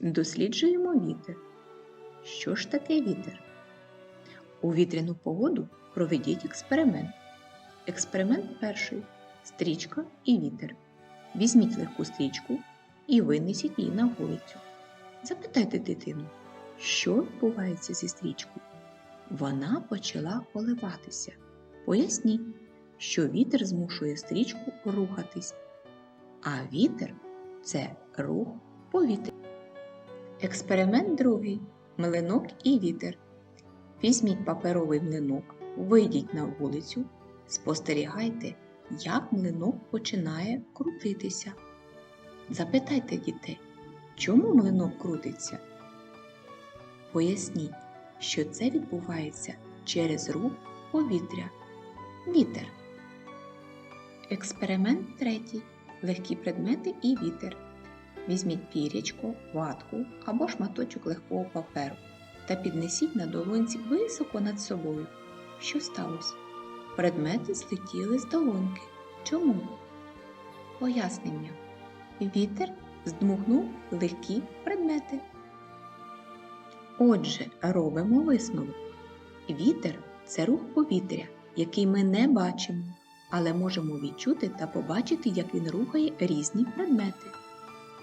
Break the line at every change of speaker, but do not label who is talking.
Досліджуємо вітер. Що ж таке вітер? У вітряну погоду проведіть експеримент. Експеримент перший. Стрічка і вітер. Візьміть легку стрічку і винесіть її на вулицю. Запитайте дитину, що відбувається зі стрічкою? Вона почала коливатися. Поясніть, що вітер змушує стрічку рухатись, а вітер це рух повітря. Експеримент другий. Млинок і вітер. Візьміть паперовий млинок, вийдіть на вулицю, спостерігайте, як млинок починає крутитися. Запитайте дітей, чому млинок крутиться? Поясніть, що це відбувається через рух повітря. Вітер. Експеримент третій. Легкі предмети і вітер. Візьміть пірячко, ватку або шматочок легкого паперу та піднесіть на долонці високо над собою. Що сталося? Предмети злетіли з долоньки. Чому? Пояснення. Вітер здмухнув легкі предмети. Отже, робимо висновок. Вітер це рух повітря, який ми не бачимо, але можемо відчути та побачити, як він рухає різні предмети.